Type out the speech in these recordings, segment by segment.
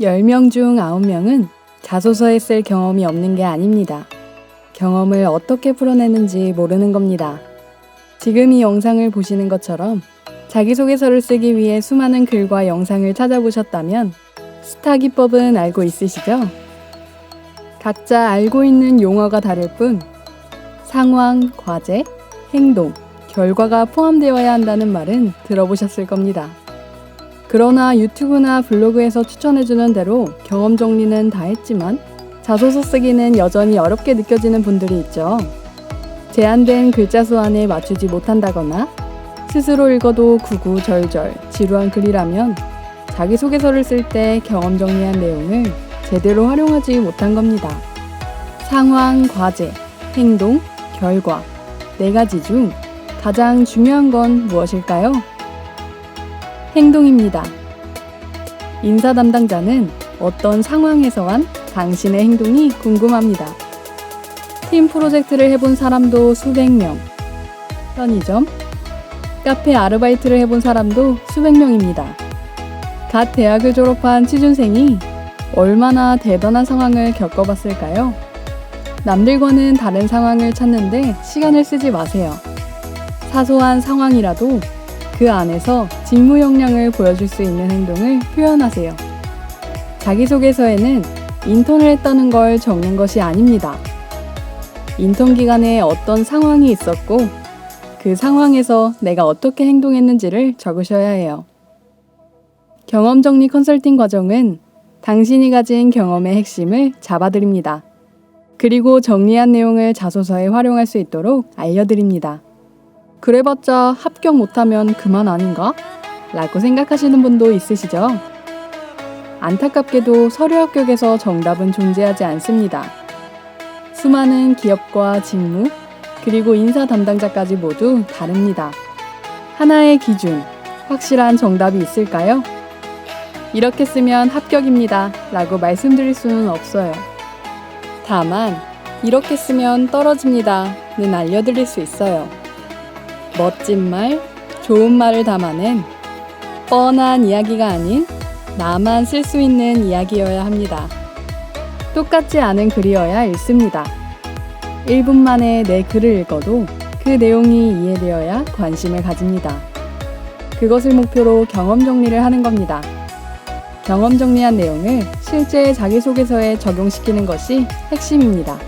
10명 중 9명은 자소서에 쓸 경험이 없는 게 아닙니다. 경험을 어떻게 풀어내는지 모르는 겁니다. 지금 이 영상을 보시는 것처럼 자기소개서를 쓰기 위해 수많은 글과 영상을 찾아보셨다면 스타 기법은 알고 있으시죠? 각자 알고 있는 용어가 다를 뿐 상황, 과제, 행동, 결과가 포함되어야 한다는 말은 들어보셨을 겁니다. 그러나 유튜브나 블로그에서 추천해주는 대로 경험 정리는 다 했지만 자소서 쓰기는 여전히 어렵게 느껴지는 분들이 있죠. 제한된 글자 수 안에 맞추지 못한다거나 스스로 읽어도 구구절절 지루한 글이라면 자기소개서를 쓸 때 경험 정리한 내용을 제대로 활용하지 못한 겁니다. 상황, 과제, 행동, 결과 네 가지 중 가장 중요한 건 무엇일까요? 행동입니다. 인사 담당자는 어떤 상황에서 한 당신의 행동이 궁금합니다. 팀 프로젝트를 해본 사람도 수백 명, 편의점, 카페 아르바이트를 해본 사람도 수백 명입니다. 갓 대학을 졸업한 취준생이 얼마나 대단한 상황을 겪어봤을까요? 남들과는 다른 상황을 찾는데 시간을 쓰지 마세요. 사소한 상황이라도 그 안에서 직무 역량을 보여줄 수 있는 행동을 표현하세요. 자기소개서에는 인턴을 했다는 걸 적는 것이 아닙니다. 인턴 기간에 어떤 상황이 있었고 그 상황에서 내가 어떻게 행동했는지를 적으셔야 해요. 경험 정리 컨설팅 과정은 당신이 가진 경험의 핵심을 잡아드립니다. 그리고 정리한 내용을 자소서에 활용할 수 있도록 알려드립니다. 그래봤자 합격 못하면 그만 아닌가? 라고 생각하시는 분도 있으시죠? 안타깝게도 서류 합격에서 정답은 존재하지 않습니다. 수많은 기업과 직무, 그리고 인사 담당자까지 모두 다릅니다. 하나의 기준, 확실한 정답이 있을까요? 이렇게 쓰면 합격입니다. 라고 말씀드릴 수는 없어요. 다만, 이렇게 쓰면 떨어집니다.는 알려드릴 수 있어요. 멋진 말, 좋은 말을 담아낸 뻔한 이야기가 아닌 나만 쓸 수 있는 이야기여야 합니다. 똑같지 않은 글이어야 읽습니다. 1분 만에 내 글을 읽어도 그 내용이 이해되어야 관심을 가집니다. 그것을 목표로 경험 정리를 하는 겁니다. 경험 정리한 내용을 실제 자기소개서에 적용시키는 것이 핵심입니다.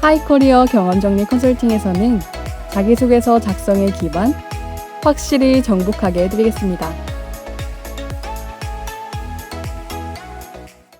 하이커리어 경험 정리 컨설팅에서는 자기소개서 작성의 기반 확실히 정복하게 해드리겠습니다.